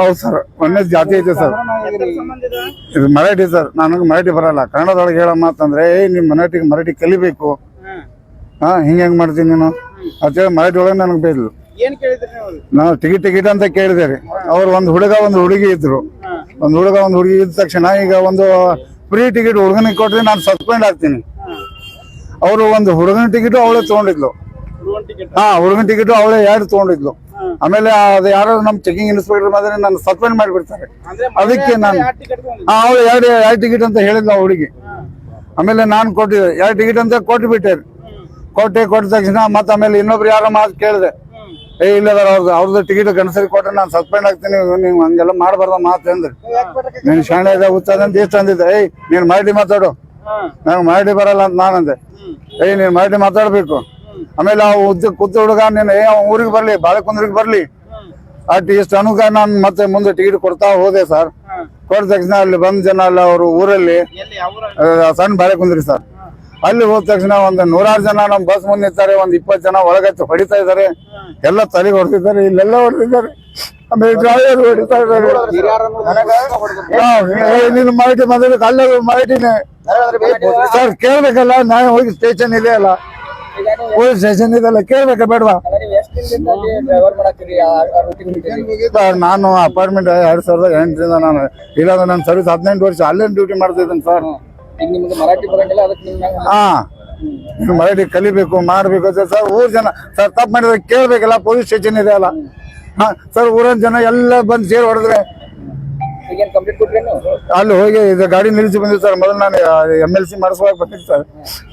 ಹೌದು ಸರ್ ಜಾತಿ ಐತೆ ಸರ್ ಇದು ಮರಾಠಿ ಸರ್ ನನಗೆ ಮರಾಠಿ ಬರಲ್ಲ. ಕನ್ನಡದೊಳಗೆ ಹೇಳೋ ಮಾತಂದ್ರೆ ನಿಮ್ ಮರಾಠಿ ಮರಾಠಿ ಕಲಿಬೇಕು. ಹಾ, ಹಿಂಗ ಹೆಂಗ್ ಮಾಡ್ತೀನಿ ನೀನು? ಅಂತೇಳಿ ಮರಾಠಿ ಒಳಗೆ ನನಗೆ ಬೈದ್ಲು ನಾನು ಟಿಕೆಟ್ ಟಿಕೆಟ್ ಅಂತ ಕೇಳಿದೆ ರೀ. ಅವ್ರು ಒಂದು ಹುಡುಗ, ಒಂದು ಹುಡುಗಿ ಇದ್ರು. ಒಂದು ಹುಡುಗ, ಒಂದು ಹುಡುಗಿ ಇದ್ದ ತಕ್ಷಣ ಈಗ ಒಂದು ಫ್ರೀ ಟಿಕೆಟ್ ಹುಡುಗನಿಗೆ ಕೊಟ್ರೆ ನಾನು ಸಸ್ಪೆಂಡ್ ಆಗ್ತೀನಿ. ಅವರು ಒಂದು ಹುಡುಗನ ಟಿಕೆಟ್ ಅವಳೇ ತಗೊಂಡಿದ್ಲು. ಹಾ ಹುಡುಗನ ಟಿಕೆಟ್ ಅವಳೇ ಎರಡು ತಗೊಂಡಿದ್ಲು. ಆಮೇಲೆ ಅದು ಯಾರು ನಮ್ ಚೆಕಿಂಗ್ ಇನ್ಸ್ಪೆಕ್ಟರ್ ಮಾದರಿ ನಾನು ಸಸ್ಪೆಂಡ್ ಮಾಡಿಬಿಡ್ತಾರೆ. ಅದಕ್ಕೆ ನಾನು ಹಾ ಅವಳು ಎರಡು ಎರಡು ಟಿಕೆಟ್ ಅಂತ ಹೇಳಿದ್ಲು ಆ ಹುಡುಗಿ. ಆಮೇಲೆ ನಾನು ಕೊಟ್ಟಿದ್ದೆ ಎರಡು ಟಿಕೆಟ್ ಅಂತ ಕೊಟ್ಟು ಬಿಟ್ಟೆ ಕೊಟ್ಟೆ ಕೊಟ್ಟ ತಕ್ಷಣ ಮತ್ತೆ ಆಮೇಲೆ ಇನ್ನೊಬ್ರು ಯಾರೋ ಮಾತು ಕೇಳಿದೆ. ಏ ಇಲ್ಲ ಅವ್ರದ್ದು ಅವ್ರದ್ದು ಟಿಕೆಟ್ ಗಂಡಸರಿಗೆ ಕೊಟ್ರೆ ನಾನು ಸಸ್ಪೆಂಡ್ ಆಗ್ತೀನಿ ನೀವು ಹಂಗೆಲ್ಲ ಮಾಡಬಾರ್ದ ಮಾತು ಅಂದ್ರೆ. ನೀನು ಶಾಣೆ ಇದೆ ಉತ್ತದ ಅಂತ ಎಷ್ಟು ಅಂದಿದ್ದೆ ಏಯ್ ನೀನು ಮಾಡಿ ಮಾತಾಡು. ನಂಗೆ ಮಾಡಿ ಬರಲ್ಲ ಅಂತ ನಾನಂದೆ. ಏಯ್ ನೀನು ಮಾಡಿ ಮಾತಾಡ್ಬೇಕು. ಆಮೇಲೆ ಆ ಉದ್ದ ಕೂತ ಹುಡುಗ ನೀನು ಏ ಅವ ಊರಿಗೆ ಬರ್ಲಿ ಬಾಳೆಕುಂದ್ರಿಗೆ ಬರ್ಲಿ. ಅಟ್ ಇಷ್ಟು ಅನುಗ ನಾನು ಮತ್ತೆ ಮುಂದೆ ಟಿಕೆಟ್ ಕೊಡ್ತಾ ಹೋದೆ ಸರ್ ಕೊಟ್ಟ ತಕ್ಷಣ ಅಲ್ಲಿ ಬಂದ ಜನ ಅಲ್ಲ ಅವರು ಊರಲ್ಲಿ ಸಣ್ಣ ಬಾಳೆಕುಂದ್ರಿ ಸರ್ ಅಲ್ಲಿ ಹೋದ ತಕ್ಷಣ ಒಂದು ನೂರಾರು ಜನ ನಮ್ಮ ಬಸ್ ಮುಂದೆ ನಿಂತಾರೆ ಒಂದ್ ಇಪ್ಪತ್ತು ಜನ ಒಳಗತ್ತು ಹೊಡಿತಾ ಇದ್ದಾರೆ. ಎಲ್ಲ ತಲೆಗೆ ಹೊಡೆದಿದ್ದಾರೆ ಇಲ್ಲೆಲ್ಲ ಹೊಡೆದಿದ್ದಾರೆ. ಆಮೇಲೆ ಡ್ರೈವರ್ ಹೊಡಿತಾ ಇದ್ದಾರೆ. ಹಾ, ಏ, ನೀನು ಮಾಹಿತಿ ಮೊದಲು ಅಲ್ಲ ಮಾಹಿತಿನೇ. ಸರ್ ಕೇಳ್ಬೇಕಲ್ಲ ನಾನು ಹೋಗಿ ಸ್ಟೇಷನ್ ಇದೆ ಅಲ್ಲ. ಪೊಲೀಸ್ ಸ್ಟೇಷನ್ ಇದೆಲ್ಲ ಕೇಳ್ಬೇಕಾ ಬೇಡವಾ? ಸರ್ ನಾನು ಅಪಾರ್ಟ್ಮೆಂಟ್ ಎರಡ್ ಸಾವಿರದ ಎಂಟರಿಂದ ನಾನು ಇಲ್ಲಾಂದ್ರೆ ನನ್ನ ಸರ್ವಿಸ್ ಹದಿನೆಂಟು ವರ್ಷ ಅಲ್ಲೇ ಡ್ಯೂಟಿ ಮಾಡ್ತಿದ್ದೀನಿ ಸರ್. ಹಾ. ನೀವು ಮರಾಠಿ ಕಲಿಬೇಕು ಮಾಡ್ಬೇಕು ಅಂತ ಸರ್ ಊರ್ ಜನ ಸರ್ ತಪ್ಪು ಮಾಡಿದ್ರೆ ಕೇಳ್ಬೇಕಲ್ಲ ಪೊಲೀಸ್ ಸ್ಟೇಷನ್ ಇದೆ ಅಲ್ಲ. ಹಾ ಸರ್ ಊರಿನ ಜನ ಎಲ್ಲ ಬಂದು ಸೇರಿ ಹೊಡೆದ್ರೆ ಅಲ್ಲಿ ಹೋಗಿ ಇದು ಗಾಡಿ ನಿಲ್ಲಿಸಿ ಬಂದಿದ್ದೆ ಸರ್. ಮೊದಲು ನಾನು ಎಂ ಎಲ್ ಸಿ ಮಾಡಿಸುವಾಗ ಬಂದಿದ್ದೆ ಸರ್.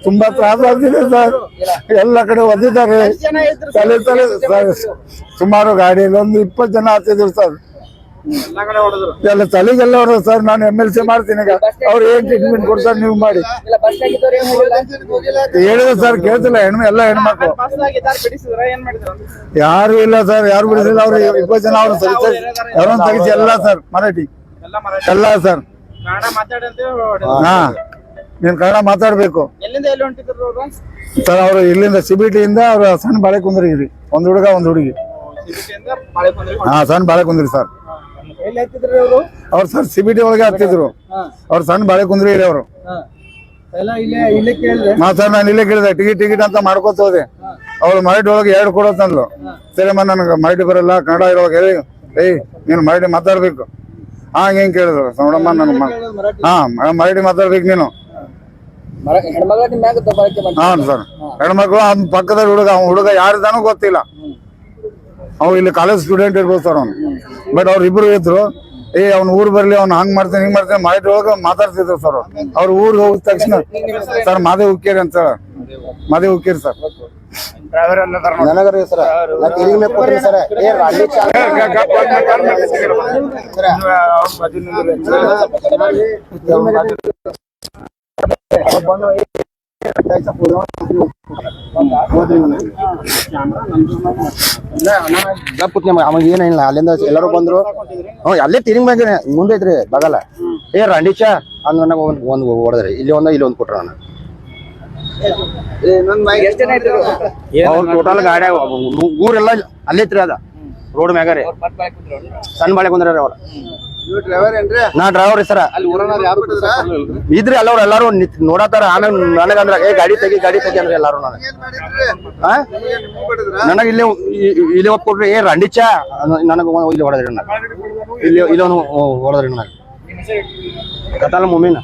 ತುಂಬಾ ತ್ರಾಸ ಆಗ್ತಿದೆ ಸರ್. ಎಲ್ಲ ಕಡೆ ಒದ್ದಿದ್ದಾರೆ. ತಲೆ ತಲೆ ಸರ್, ಸುಮಾರು ಗಾಡಿಯಲ್ಲಿ ಒಂದು ಇಪ್ಪತ್ತು ಜನ ಆಗ್ತಿದ್ರು ಸರ್. ಎಲ್ಲಾ ತಲೆಗೆಲ್ಲ ಹೊಡೆದ್ರು ಸರ್ ನಾನು ಎಂ ಎಲ್ ಸಿ ಮಾಡ್ತೀನಿ ಈಗ. ಅವ್ರು ಏನ್ ಟ್ರೀಟ್ಮೆಂಟ್ ಕೊಡ್ತಾರೆ ನೀವು ಮಾಡಿ. ಹೇಳಿದ್ರೆ ಸರ್ ಕೇಳ್ತಿಲ್ಲ ಹೆಣ್ಣು ಎಲ್ಲ ಹೆಣ್ಮಕ್ಳು. ಯಾರು ಇಲ್ಲ ಸರ್ ಯಾರು ಬಿಡಿಸಿಲ್ಲ ಅವ್ರು ಇಪ್ಪತ್ತು ಜನ ಅವ್ರು ಸರಿ ಯಾರೋ ತೆಗಿಸಿ ಎಲ್ಲ ಸರ್ ಮರಾಠಿ. ಎಲ್ಲ ಸರ್. ಹಾ ನೀನ್ ಕನ್ನಡ ಮಾತಾಡ್ಬೇಕು. ಸರ್ ಅವ್ರು ಸರ್ ಇಲ್ಲಿಂದ ಸಿಬಿಟಿಯಿಂದ ಅವ್ರು ಸಣ್ಣ ಬಾಳೆ ಕುಂದ್ರಿಗಿರಿ. ಒಂದ್ ಹುಡುಗ ಒಂದ್ ಹುಡುಗಿ. ಹಾ ಸಣ್ಣ ಬಾಳೆ ಕುಂದ್ರಿ ಸರ್. ಅವರು? ಸರ್ ಸಿಬಿಟಿ ಒಳಗೆ ಹತ್ತಿದ್ರು ಅವ್ರ ಸಣ್ಣ ಬಾಳೆ ಕುಂದ್ರಿ ಇರಿ ಅವರು. ಮಾ ಇಲ್ಲೇ ಇಲ್ಲೇ ಸರ್ ನಾನು ಇಲ್ಲೇ ಕೇಳಿದೆ. ಟಿಕೆಟ್ ಟಿಕೆಟ್ ಅಂತ ಮಾಡ್ಕೋತ ಹೋದೆ. ಅವ್ರು ಮರಾಠಿ ಒಳಗೆ ಎರಡು ಕೊಡೋತಂದ್ಲು ಸರಿಮ್ಮ ನನಗೆ ಮರಾಠಿ ಬರಲ್ಲ ಕನ್ನಡ ಇರೋವಾಗ ಹೇಳಿ ಏಯ್ ನೀನು ಮರಾಠಿ ಮಾತಾಡ್ಬೇಕು. ಹಾ ಹಿಂಗೆ ಕೇಳಿದ್ರು. ನೋಡಮ್ಮ ನನ್ನ ಹಾ ಮರಾಠಿ ಮಾತಾಡ್ಬೇಕು ನೀನು. ಹಾಂ ಸರ್. ಹೆಣ್ಮಕ್ಳು ಅವ್ನ ಪಕ್ಕದ ಹುಡುಗ ಅವ್ನ ಹುಡುಗ ಯಾರಿದಾನು ಗೊತ್ತಿಲ್ಲ. ಅವ್ ಇಲ್ಲಿ ಕಾಲೇಜ್ ಸ್ಟೂಡೆಂಟ್ ಇರ್ಬೋದು ಸರ್ ಅವ್ನು. ಬಟ್ ಅವ್ರ ಇಬ್ರು ಇದ್ರು ಏ ಅವ್ನ ಊರ್ ಬರ್ಲಿ ಅವ್ನು ಹಂಗ್ ಮಾಡ್ತಾನೆ ಹಿಂಗ್ ಮಾಡ್ತಾನೆ ಮಾಡಿ ಒಳಗ ಮಾತಾಡ್ತಿದ್ರು ಸರ್ ಅವ್ರ. ಊರಿಗೆ ಹೋಗಿದ ತಕ್ಷಣ ಸರ್ ಮಾದೇ ಉಕ್ಕೇರಿ ಅಂತ ಮಾದೇ ಉಕ್ಕೇರಿ ಸರ್ ಸರ್ ಸರ ಏನಿಲ್ಲ ಅಲ್ಲಿಂದ ಎಲ್ಲರೂ ಬಂದ್ರು ಹ್ಞೂ ಅಲ್ಲೇ ತಿರುಗಿ ಬಂದ್ರೆ ಮುಂದೆ ಐತ್ರಿ ಬಗಲ ಏ ರಂಡಿಚ ಅಂದ್ ನನಗೆ ಒಂದ್ ಒಂದು ಹೊಡೆದ್ರಿ ಇಲ್ಲಿ ಒಂದು ಇಲ್ಲಿ ಒಂದು ಕೊಟ್ರ ನಾನು ಅವ್ರು ಟೋಟಲ್ ಗಾಡಿ ಊರೆಲ್ಲ ಅಲ್ಲೇ ಐತ್ರಿ ಅದ ರೋಡ್ ಮ್ಯಾಗ ರೀ. ಸಣ್ಣ ಬಾಳೆ ಕುಂದ್ರಿ ಅವ್ರ. ನಾ ಡ್ರೈವರ್ ರೀ ಸರ. ಇದ್ರಿ ಅಲ್ಲವ್ರ ಎಲ್ಲಾರು ನೋಡತಾರ ನೋಡತ್ತಾರ. ಆಮೇಲೆ ನನಗಂದ್ರ ಏ ಗಾಡಿ ತೆಗಿ ಗಾಡಿ ತೆಗಿ ಅಂದ್ರೆ ಎಲ್ಲಾರು ನನಗೆ. ನನಗೆ ಇಲ್ಲಿ ಇಲ್ಲಿ ಹೋಗಿ ಕೊಟ್ರಿ ಏ ರಂಡಿಚ ನನಗ ಇಲ್ಲಿ ಹೊಡೆದ್ರಿ ನನಗ. ಇಲ್ಲಿ ಇಲ್ಲಿ ಒಂದು ಹೊಡೆದ್ರಿ ನನಗ. ಕತಾಲ ಮುಮಿನ.